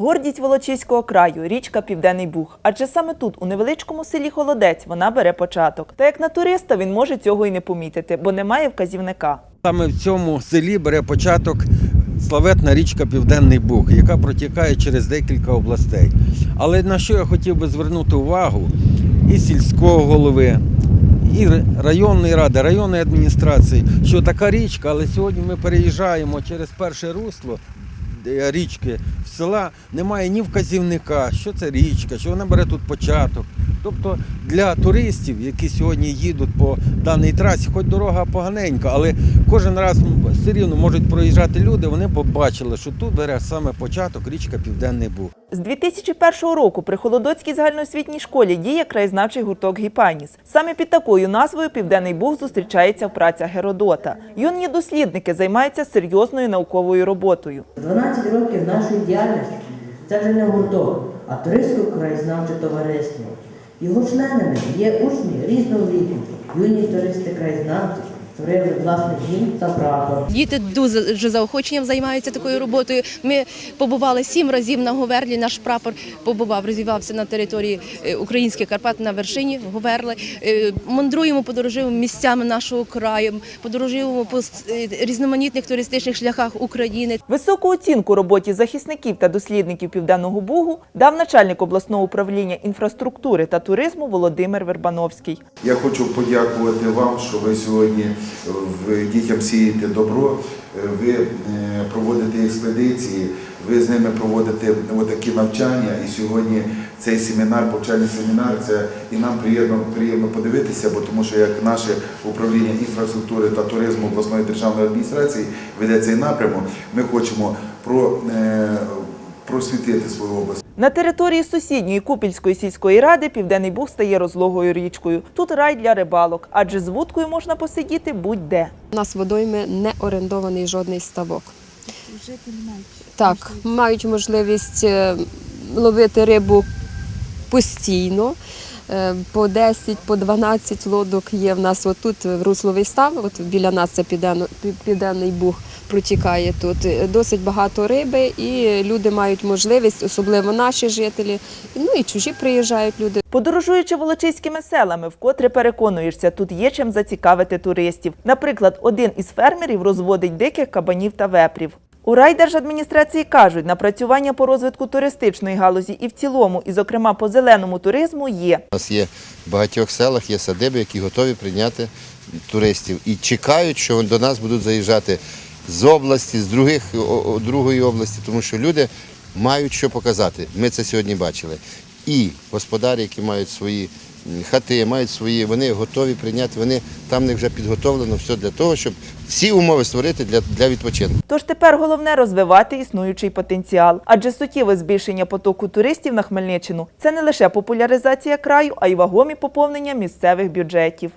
Гордість Волочиського краю річка Південний Буг. Адже саме тут, у невеличкому селі Холодець, вона бере початок. Та як на туриста він може цього і не помітити, бо немає вказівника. Саме в цьому селі бере початок славетна річка Південний Буг, яка протікає через декілька областей. Але на що я хотів би звернути увагу і сільського голови, і районної ради, районної адміністрації, що така річка, але сьогодні ми переїжджаємо через перше русло річки в села, немає ні вказівника, що це річка, що вона бере тут початок. Тобто для туристів, які сьогодні їдуть по даній трасі, хоч дорога поганенька, але кожен раз все рівно можуть проїжджати люди, вони побачили, що тут бере саме початок річка Південний Буг. З 2001 року при Холодоцькій загальноосвітній школі діє краєзнавчий гурток Гіпаніс. Саме під такою назвою Південний Буг зустрічається в працях Геродота. Юні дослідники займаються серйозною науковою роботою. 12 років нашої діяльності це вже не гурток, а туристсько-краєзнавче товариство. Його членами є учні різного віку, юні туристи-краєзнавці, створили власний дім та прапор. Діти дуже заохоченням займаються такою роботою. Ми побували сім разів на Говерлі. Наш прапор побував, розвивався на території е, українських Карпат на вершині Говерли. Е, Мандруємо, подорожуємо місцями нашого краю, подорожуємо по е, різноманітних туристичних шляхах України. Високу оцінку роботі захисників та дослідників Південного Бугу дав начальник обласного управління інфраструктури та туризму Володимир Вербановський. Я хочу подякувати вам, що ви сьогодні дітям сієте добро, е, ви е, проводите експедиції, ви з ними проводите отакі навчання. І сьогодні цей семінар, повчальний семінар, це і нам приємно, приємно подивитися, бо тому що як наше управління інфраструктури та туризму обласної державної адміністрації веде цей напрямок, ми хочемо про, е, просвітити свою область. На території сусідньої Купільської сільської ради Південний Буг стає розлогою річкою. Тут рай для рибалок, адже з вудкою можна посидіти будь-де. У нас водойми не орендований жодний ставок. Так, мають можливість е, ловити рибу постійно. Е, По 10, по 12 лодок є в нас отут в русловий став. От біля нас це південний буг протікає тут. Е, Досить багато риби, і люди мають можливість, особливо наші жителі. Ну і чужі приїжджають люди. Подорожуючи волочиськими селами, вкотре переконуєшся, тут є чим зацікавити туристів. Наприклад, один із фермерів розводить диких кабанів та вепрів. У райдержадміністрації кажуть, напрацювання по розвитку туристичної галузі і в цілому, і зокрема по зеленому туризму, є. У нас є в багатьох селах є садиби, які готові прийняти туристів і чекають, що до нас будуть заїжджати з області, з других, другої області, тому що люди мають що показати. Ми це сьогодні бачили. І господарі, які мають свої хати, мають свої, вони готові прийняти, вони там них вже підготовлено все для того, щоб всі умови створити для, для відпочинку. Тож тепер головне розвивати існуючий потенціал, адже суттєве збільшення потоку туристів на Хмельниччину це не лише популяризація краю, а й вагомі поповнення місцевих бюджетів.